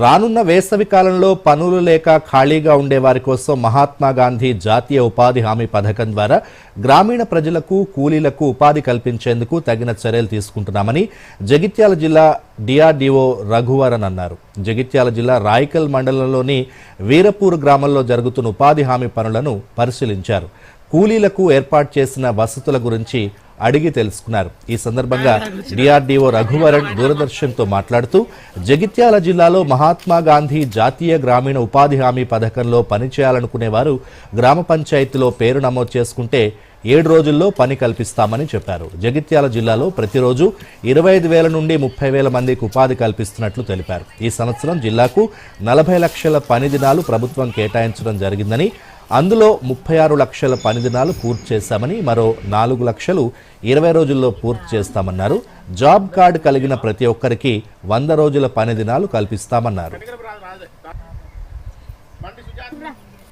రానున్న వేసవి కాలంలో పనులు లేక ఖాళీగా ఉండే వారి కోసం మహాత్మా గాంధీ జాతీయ ఉపాధి హామీ పథకం ద్వారా గ్రామీణ ప్రజలకు కూలీలకు ఉపాధి కల్పించేందుకు తగిన చర్యలు తీసుకుంటున్నామని జగిత్యాల జిల్లా డిఆర్డీఓ రఘువరన్ అన్నారు. జగిత్యాల జిల్లా రాయికల్ మండలంలోని వీరపూర్ గ్రామంలో జరుగుతున్న ఉపాధి హామీ పనులను పరిశీలించారు. కూలీలకు ఏర్పాటు చేసిన వసతుల గురించి అడిగి తెలుసుకున్నారు. ఈ సందర్భంగా డిఆర్డీఓ రఘువరన్ దూరదర్శన్తో మాట్లాడుతూ జగిత్యాల జిల్లాలో మహాత్మా గాంధీ జాతీయ గ్రామీణ ఉపాధి హామీ పథకంలో పనిచేయాలనుకునే వారు గ్రామ పంచాయతీలో పేరు నమోదు చేసుకుంటే ఏడు రోజుల్లో పని కల్పిస్తామని చెప్పారు. జగిత్యాల జిల్లాలో ప్రతిరోజు ఇరవై ఐదు వేల నుండి ముప్పై వేల మందికి ఉపాధి కల్పిస్తున్నట్లు తెలిపారు. ఈ సంవత్సరం జిల్లాకు నలభై లక్షల పని దినాలు ప్రభుత్వం కేటాయించడం జరిగిందని అందులో ముప్పై ఆరు లక్షల పని దినాలు పూర్తి చేశామని మరో నాలుగు లక్షలు ఇరవై రోజుల్లో పూర్తి చేస్తామన్నారు. జాబ్ కార్డు కలిగిన ప్రతి ఒక్కరికి వంద రోజుల పని దినాలు కల్పిస్తామన్నారు.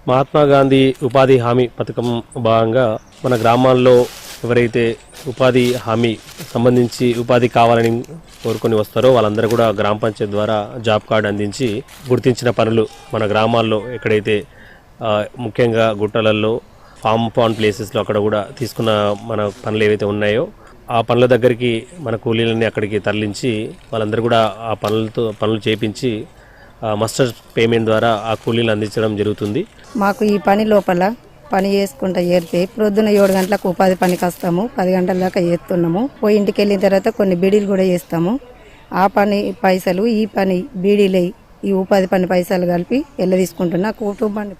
మహాత్మా గాంధీ ఉపాధి హామీ పథకం భాగంగా మన గ్రామాల్లో ఎవరైతే ఉపాధి హామీ సంబంధించి ఉపాధి కావాలని కోరుకొని వస్తారో వాళ్ళందరూ కూడా గ్రామ పంచాయతీ ద్వారా జాబ్ కార్డు అందించి గుర్తించిన పనులు మన గ్రామాల్లో ఎక్కడైతే ముఖ్యంగా గుట్టలల్లో ఫామ్ పాన్ ప్లేసెస్లో అక్కడ కూడా తీసుకున్న మన పనులు ఏవైతే ఉన్నాయో ఆ పనుల దగ్గరికి మన కూలీలని అక్కడికి తరలించి వాళ్ళందరూ కూడా ఆ పనులతో పనులు చేపించి మస్టర్ పేమెంట్ ద్వారా ఆ కూలీలు అందించడం జరుగుతుంది. మాకు ఈ పని లోపల పని చేసుకుంటా చేరితే ప్రొద్దున ఏడు గంటలకు ఉపాధి పనికి వస్తాము పది గంటల దాకా చేస్తున్నాము. పోయి ఇంటికి వెళ్ళిన తర్వాత కొన్ని బీడీలు కూడా చేస్తాము ఆ పని పైసలు ఈ పని బీడీలు ఈ ఉపాధి పని పైసలు కలిపి వెళ్ళ తీసుకుంటున్నా కుటుంబాన్ని